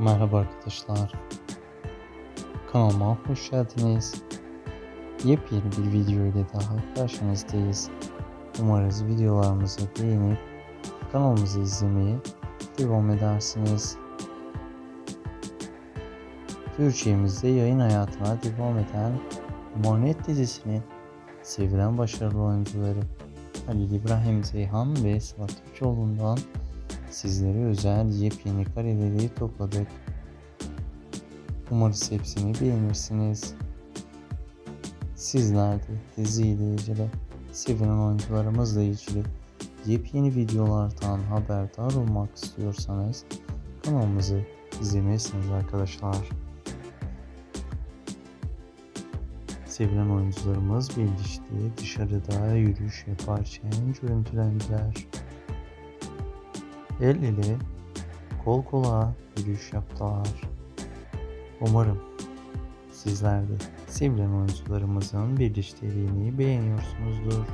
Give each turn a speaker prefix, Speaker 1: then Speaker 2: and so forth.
Speaker 1: Merhaba arkadaşlar. Kanalıma hoş geldiniz. Yepyeni bir video ile daha karşınızdayız. Umarız videolarımızı beğenip kanalımızı izlemeye devam edersiniz. Türkçemizde yayın hayatına devam eden Emanet dizisinin sevilen başarılı oyuncuları Halil İbrahim Zeyhan ve Sıvat Türkoğlu'ndan sizlere özel yepyeni kareleri topladık. Umarız hepsini beğenirsiniz. Sizler de diziyle ilgili, sevilen oyuncularımızla ilgili yepyeni videolardan haberdar olmak istiyorsanız kanalımızı izlemelisiniz arkadaşlar. Sevilen oyuncularımız birlikte dışarıda yürüyüş yaparken görüntülendiler. El ele, kol kola yürüyüş yaptılar. Umarım sizler de sevilen oyuncularımızın birlikteliğini beğeniyorsunuzdur.